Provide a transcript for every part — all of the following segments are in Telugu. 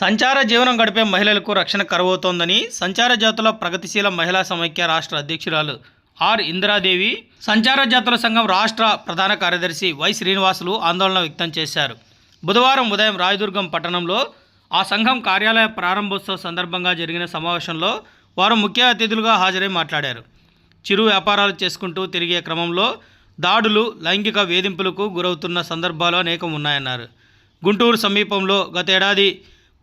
సంచార జీవనం గడిపే మహిళలకు రక్షణ కరువవుతోందని సంచార జాతుల ప్రగతిశీల మహిళా సమైక్య రాష్ట్ర అధ్యక్షురాలు ఆర్ ఇందిరాదేవి సంచార జాతుల సంఘం రాష్ట్ర ప్రధాన కార్యదర్శి వై శ్రీనివాసులు ఆందోళన వ్యక్తం చేశారు. బుధవారం ఉదయం రాయదుర్గం పట్టణంలో ఆ సంఘం కార్యాలయ ప్రారంభోత్సవ సందర్భంగా జరిగిన సమావేశంలో వారు ముఖ్య అతిథులుగా హాజరై మాట్లాడారు. చిరు వ్యాపారాలు చేసుకుంటూ తిరిగే క్రమంలో దాడులు లైంగిక వేధింపులకు గురవుతున్న సందర్భాలు అనేకం ఉన్నాయన్నారు. గుంటూరు సమీపంలో గతేడాది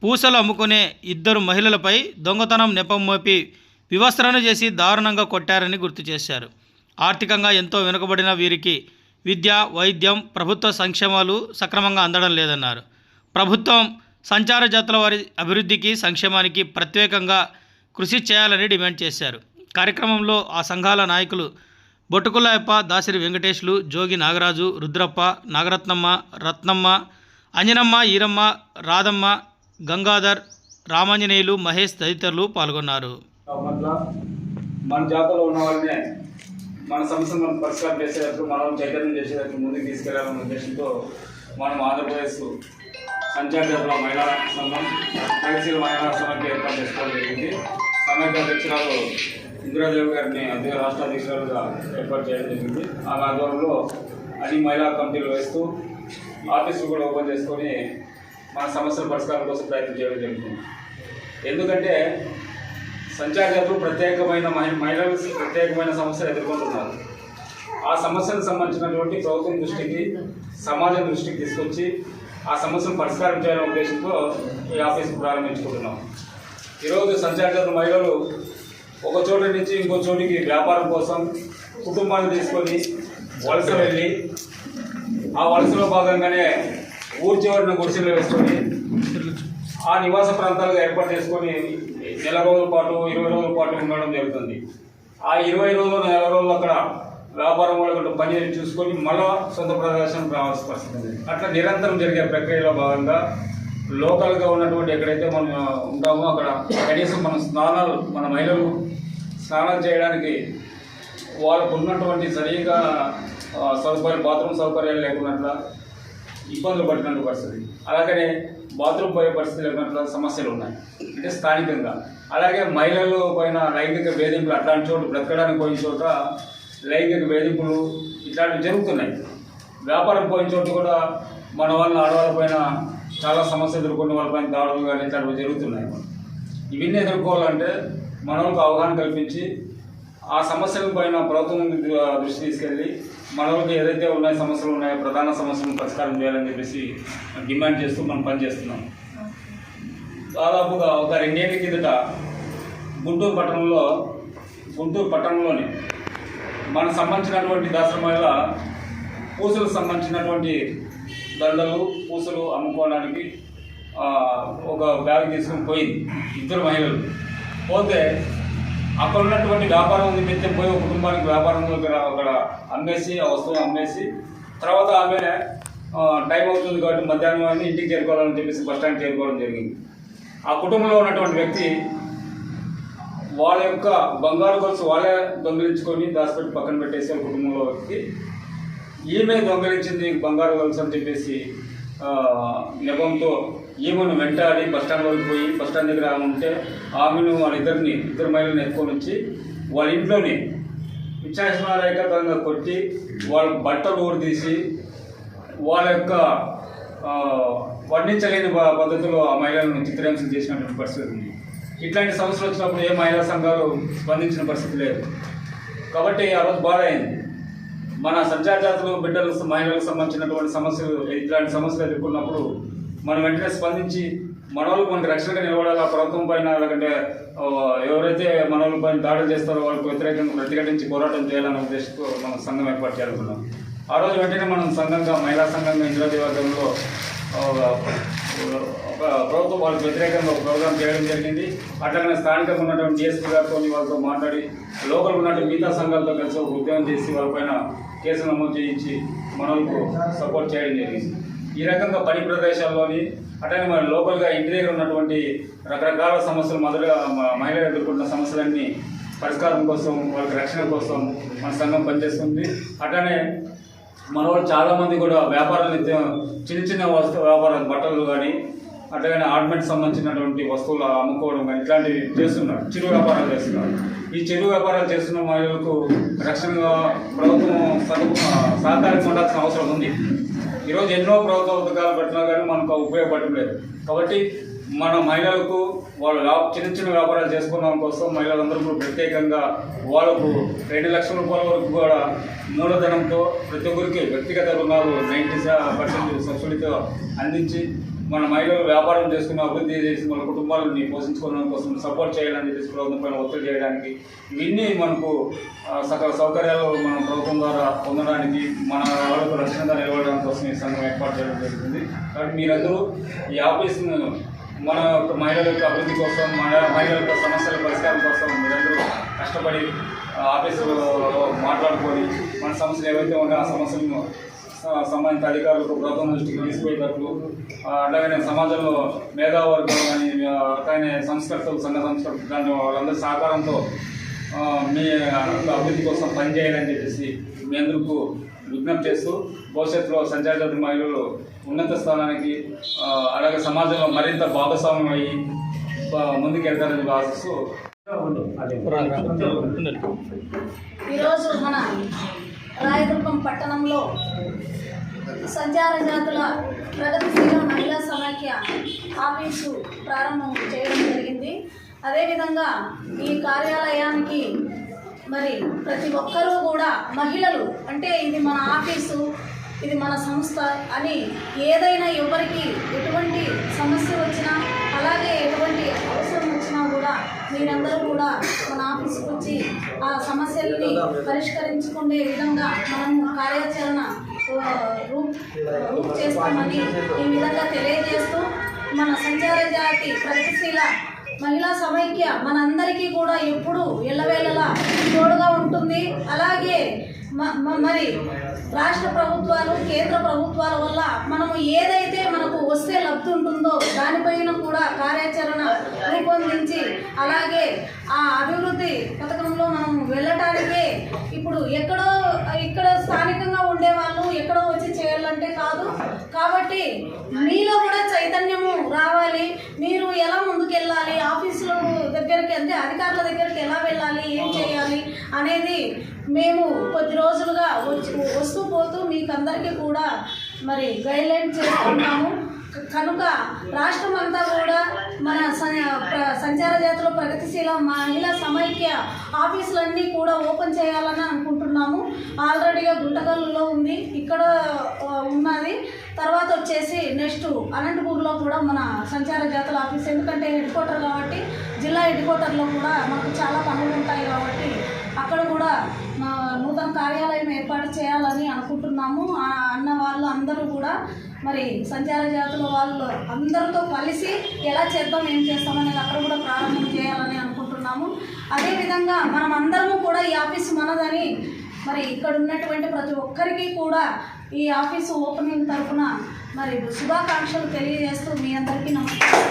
పూసలు అమ్ముకునే ఇద్దరు మహిళలపై దొంగతనం నెపం మోపి చేసి దారుణంగా కొట్టారని గుర్తు చేశారు. ఆర్థికంగా ఎంతో వెనుకబడిన వీరికి విద్య వైద్యం ప్రభుత్వ సంక్షేమాలు సక్రమంగా అందడం లేదన్నారు. ప్రభుత్వం సంచార జాతుల వారి అభివృద్ధికి సంక్షేమానికి ప్రత్యేకంగా కృషి చేయాలని డిమాండ్ చేశారు. కార్యక్రమంలో ఆ సంఘాల నాయకులు బొట్టుకుల్లయప్ప దాసిరి వెంకటేష్లు జోగి నాగరాజు రుద్రప్ప నాగరత్నమ్మ రత్నమ్మ అంజనమ్మ ఈరమ్మ రాధమ్మ గంగాధర్ రామాంజనేయులు మహేష్ తదితరులు పాల్గొన్నారు. మన జాతరలో ఉన్న వాళ్ళనే మన సమస్యను మనం పరిష్కారం చేసేటప్పుడు మనం చైతన్యం చేసేటట్టు ముందుకు తీసుకెళ్ళాలన్న ఉద్దేశంతో మనం ఆంధ్రప్రదేశ్ సంచార జాతర మహిళా సంఘం తహసీల్ మహిళా సమైక్య ఏర్పాటు చేసుకోవడం జరిగింది. సమైక్య అధ్యక్షురాలు ఇందిరాదేవి గారిని అదే రాష్ట్ర అధ్యక్షురాలుగా ఏర్పాటు చేయడం జరిగింది. ఆమె ఆధ్వర్యంలో అన్ని మహిళా కమిటీలు వేస్తూ ఆఫీసులు కూడా ఓపెన్ చేసుకొని మన సమస్యల పరిష్కారం కోసం ప్రయత్నం చేయడం జరుగుతుంది. ఎందుకంటే సంచార జాతులు ప్రత్యేకమైన మహి- మహిళలు ప్రత్యేకమైన సమస్యలు ఎదుర్కొంటున్నారు. ఆ సమస్యలకు సంబంధించినటువంటి ప్రభుత్వం దృష్టికి సమాజం దృష్టికి తీసుకొచ్చి ఆ సమస్యను పరిష్కారం చేయాలనే ఉద్దేశంతో ఈ ఆఫీస్ ప్రారంభించుకుంటున్నాం. ఈరోజు సంచార జాతుల మహిళలు ఒక చోట నుంచి ఇంకో చోటికి వ్యాపారం కోసం కుటుంబాన్ని తీసుకొని వలస వెళ్ళి ఆ వలసలో భాగంగానే ఊరి చివరిన గుడిసెలు వేసుకొని ఆ నివాస ప్రాంతాలుగా ఏర్పాటు చేసుకొని నెల రోజుల పాటు ఇరవై రోజుల పాటు ఉండడం జరుగుతుంది. ఆ ఇరవై రోజులు నెల రోజులు అక్కడ వ్యాపారం వాళ్ళు పని చూసుకొని మళ్ళా సొంత ప్రదేశం రావాల్సి వస్తుంది అట్లా నిరంతరం జరిగే ప్రక్రియలో భాగంగా లోకల్గా ఉన్నటువంటి ఎక్కడైతే మనం ఉంటామో అక్కడ కనీసం మన స్నానాలు మన మహిళలు స్నానాలు చేయడానికి వాళ్ళకు ఉన్నటువంటి సరిగా సౌకర్యాలు బాత్రూమ్ సౌకర్యాలు లేకున్నట్ల ఇబ్బందులు పడినటువంటి పరిస్థితి. అలాగనే బాత్రూమ్ పోయే పరిస్థితి సమస్యలు ఉన్నాయి? అంటే స్థానికంగా. అలాగే మహిళలు పైన లైంగిక వేధింపులు అట్లాంటి చోటు బ్రతకడానికి పోయిన చోట లైంగిక వేధింపులు ఇట్లాంటివి జరుగుతున్నాయి. వ్యాపారం పోయిన చోటు కూడా మన వాళ్ళ ఆడవాళ్ళ పైన చాలా సమస్యలు ఎదుర్కొన్న వాళ్ళపైన దాడులు కానీ ఇట్లాంటివి జరుగుతున్నాయి. ఇవన్నీ ఎదుర్కోవాలంటే మనకు అవగాహన కల్పించి ఆ సమస్యల పైన ప్రభుత్వం దృష్టి తీసుకెళ్ళి మనలోకి ఏదైతే ఉన్నాయో సమస్యలు ఉన్నాయో ప్రధాన సమస్యలను పరిష్కారం చేయాలని చెప్పేసి డిమాండ్ చేస్తూ మనం పనిచేస్తున్నాం. దాదాపుగా ఒక రెండేళ్ళ కిందట గుంటూరు పట్టణంలో గుంటూరు పట్టణంలోని మనకు సంబంధించినటువంటి దాశ్రమాల పూసలకు సంబంధించినటువంటి దండలు పూసలు అమ్ముకోవడానికి ఒక బ్యాగ్ తీసుకుని పోయింది. ఇద్దరు మహిళలు. పోతే అక్కడ ఉన్నటువంటి వ్యాపారం నిమిత్తం పోయి ఒక కుటుంబానికి వ్యాపారం అక్కడ అమ్మేసి ఆ వస్తువులు అమ్మేసి తర్వాత ఆమె టైం అవుతుంది కాబట్టి మధ్యాహ్నం అని ఇంటికి చేరుకోవాలని చెప్పేసి బస్ స్టాండ్ చేరుకోవడం జరిగింది. ఆ కుటుంబంలో ఉన్నటువంటి వ్యక్తి వాళ్ళ యొక్క బంగారు గొలుసు వాళ్ళే దొంగిలించుకొని దాచిపెట్టి పక్కన పెట్టేసి వాళ్ళ కుటుంబంలో వ్యక్తి ఈమె దొంగిలించింది బంగారు గొలుసు అని చెప్పేసి నెపంతో ఈమెను వెంటాడి బస్ స్టాండ్ వరకు పోయి బస్టాండ్ దగ్గర ఆమె ఉంటే ఆమెను వాళ్ళిద్దరిని ఇద్దరు మహిళలను ఎత్తుకొని వచ్చి వాళ్ళ ఇంట్లోని విచారణారేఖంగా కొట్టి వాళ్ళ బట్టలు ఊరదీసి వాళ్ళ యొక్క వర్ణించలేని పద్ధతిలో ఆ మహిళలను చిత్రహింసలు చేసినటువంటి పరిస్థితి ఉంది. ఇట్లాంటి సమస్యలు వచ్చినప్పుడు ఏ మహిళా సంఘాలు స్పందించిన పరిస్థితి లేదు. కాబట్టి ఆ రోజు బాధ అయింది మన సంచార జాతులు బిడ్డలు మహిళలకు సంబంధించినటువంటి సమస్యలు ఇట్లాంటి సమస్యలు ఎదుర్కొన్నప్పుడు మనం వెంటనే స్పందించి మన వాళ్ళకి మనకి రక్షణగా నిలబడాలి. ఆ ప్రభుత్వం పైన లేకుంటే ఎవరైతే మన వాళ్ళ పైన దాడులు చేస్తారో వాళ్ళకి వ్యతిరేకంగా ప్రతిఘటించి పోరాటం చేయాలనే ఉద్దేశంతో మనం సంఘం ఏర్పాటు చేయాలనుకున్నాం. ఆ రోజు వెంటనే మనం సంఘంగా మహిళా సంఘంగా ఇంద్రదేవర్గంలో ఒక ప్రభుత్వం వాళ్ళకి వ్యతిరేకంగా ఒక ప్రోగ్రామ్ చేయడం జరిగింది. అట్లాగే స్థానికంగా ఉన్నటువంటి డిఎస్పీ గారితో వాళ్ళతో మాట్లాడి లోకల్ ఉన్నటువంటి మిగతా సంఘాలతో కలిసి ఒక ఉద్యమం చేసి వాళ్ళపైన కేసు నమోదు చేయించి మనకు సపోర్ట్ చేయడం జరిగింది. ఈ రకంగా పని ప్రదేశాల్లోని అట్లానే మన లోకల్గా ఇంటి దగ్గర ఉన్నటువంటి రకరకాల సమస్యలు మొదలుగా మహిళలు ఎదుర్కొంటున్న సమస్యలన్నీ పరిష్కారం కోసం వాళ్ళకి రక్షణ కోసం మన సంఘం పనిచేస్తుంది. అట్లానే మన వాళ్ళు చాలామంది కూడా వ్యాపారాలు చిన్న చిన్న వస్తు వ్యాపారాలు బట్టలు కానీ అట్లాగే ఆడ్మెంట్ సంబంధించినటువంటి వస్తువులు అమ్ముకోవడం కానీ ఇట్లాంటివి చేస్తున్నారు. చిరు వ్యాపారాలు చేస్తున్నారు. ఈ చిరు వ్యాపారాలు చేస్తున్న మహిళలకు రక్షణగా ప్రభుత్వం సహకారం ఉండాల్సిన అవసరం ఉంది. ఈరోజు ఎన్నో ప్రభుత్వ పథకాలు పెట్టినా కానీ మనకు ఉపయోగపడటం లేదు. కాబట్టి మన మహిళలకు వాళ్ళు వ్యా- చిన్న చిన్న వ్యాపారాలు చేసుకోవడం కోసం మహిళలందరూ కూడా ప్రత్యేకంగా వాళ్ళకు రెండు లక్షల రూపాయల వరకు కూడా మూలధనంతో ప్రతి ఒక్కరికి వ్యక్తిగత రుణాలు నైంటీ పర్సెంట్ సబ్సిడీతో అందించి మన మహిళలు వ్యాపారం చేసుకుని అభివృద్ధి చేసి మన కుటుంబాలని పోషించుకోవడం కోసం సపోర్ట్ చేయాలని చెప్పేసి ప్రభుత్వం పైన ఒత్తిడి చేయడానికి ఇవన్నీ మనకు సకల సౌకర్యాలు మన ప్రభుత్వం ద్వారా పొందడానికి మన వాళ్ళకు రక్షణగా నిలబడడం కోసం ఈ సంఘం ఏర్పాటు చేయడం జరుగుతుంది. కాబట్టి మీరందరూ ఈ ఆఫీస్ను మన యొక్క మహిళల యొక్క అభివృద్ధి కోసం మన మహిళల యొక్క సమస్యల పరిష్కారం కోసం మీరందరూ కష్టపడి ఆఫీసులో మాట్లాడుకొని మన సమస్యలు ఏవైతే ఉన్నాయో ఆ సమస్యలను సంబంధిత అధికారులకు ప్రభుత్వం దృష్టికి తీసుకునేటట్లు ఆ, అట్లాగనే సమాజంలో మేధావర్గం కానీ ఆ, అట్లాగనే సంస్కర్తలు సంఘ సంస్కర్తలు దాని వాళ్ళందరి సహకారంతో మీ అభివృద్ధి కోసం పనిచేయాలని చెప్పేసి మీ అందరికీ విజ్ఞప్తి చేస్తూ భవిష్యత్తులో సంచారజాతి మహిళలు ఉన్నత స్థానానికి అలాగే సమాజంలో మరింత భాగస్వామ్యం అయ్యి ముందుకెళ్తారని ఆశిస్తూ ఈరోజు మన రాయదుర్గం పట్టణంలో సంచార జాతుల ప్రగతిశీల మహిళా సమాఖ్య ఆఫీసు ప్రారంభం చేయడం జరిగింది. అదేవిధంగా ఈ కార్యాలయానికి మరి ప్రతి ఒక్కరూ కూడా మహిళలు అంటే ఇది మన ఆఫీసు ఇది మన సంస్థ అని ఏదైనా ఎవరికి ఎటువంటి సమస్య వచ్చినా అలాగే ఎటువంటి అవసరం వచ్చినా కూడా మీరందరూ కూడా మన ఆఫీస్కి వచ్చి ఆ సమస్యల్ని పరిష్కరించుకునే విధంగా మనం కార్యాచరణ రూప్ రూప్ చేస్తామని ఈ విధంగా తెలియజేస్తూ మన సంచార జాతి ప్రగతిశీల మహిళా సమైక్య మనందరికీ కూడా ఎప్పుడు ఎల్లవేళలా తోడుగా ఉంటుంది. అలాగే మరి రాష్ట్ర ప్రభుత్వాలు కేంద్ర ప్రభుత్వాల వల్ల మనము ఏదైతే మనకు వస్తే లబ్ధి ఉంటుందో దానిపైన కూడా కార్యాచరణ రూపొందించి అలాగే ఆ అభివృద్ధి పథకంలో మనం వెళ్ళటానికే ఇప్పుడు ఎక్కడో ఇక్కడ స్థానికంగా ఉండే వాళ్ళు ఎక్కడో వచ్చి చేయాలంటే కాదు. కాబట్టి మీలో కూడా చైతన్యము రావాలి. మీరు ఎలా ముందుకెళ్ళాలి? ఆఫీసుల దగ్గరికి అంటే అధికారుల దగ్గరికి ఎలా వెళ్ళాలి? ఏం చేయాలి? అనేది మేము కొద్ది రోజులుగా వచ్చి వస్తూ పోతూ మీకు అందరికీ కూడా మరి గైడ్లైన్ చేస్తున్నాము. కనుక రాష్ట్రం అంతా కూడా మన సంచార జాతర ప్రగతిశీల మహిళా సమైక్య ఆఫీసులన్నీ కూడా ఓపెన్ చేయాలని అనుకుంటున్నాము. ఆల్రెడీగా గుంటకల్లులో ఉంది. ఇక్కడ ఉన్నది. తర్వాత వచ్చేసి నెక్స్ట్ అనంతపూర్లో కూడా మన సంచార జాతర ఆఫీస్. ఎందుకంటే హెడ్ క్వార్టర్ కాబట్టి జిల్లా హెడ్ క్వార్టర్లో కూడా మాకు చాలా పనులు ఉంటాయి కాబట్టి అక్కడ కూడా నూతన కార్యాలయం ఏర్పాటు చేయాలని అనుకుంటున్నాము. అన్న వాళ్ళు అందరూ కూడా మరి సంచార జాతుల వాళ్ళు అందరితో కలిసి ఎలా చేద్దాం ఏం చేస్తాం అనేది అక్కడ కూడా ప్రారంభం చేయాలని అనుకుంటున్నాము. అదేవిధంగా మనం అందరము కూడా ఈ ఆఫీస్ మనదని మరి ఇక్కడ ఉన్నటువంటి ప్రతి ఒక్కరికి కూడా ఈ ఆఫీసు ఓపెనింగ్ తరఫున మరి శుభాకాంక్షలు తెలియజేస్తూ మీ అందరికీ నమస్కారం.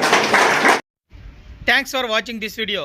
Thanks for watching this video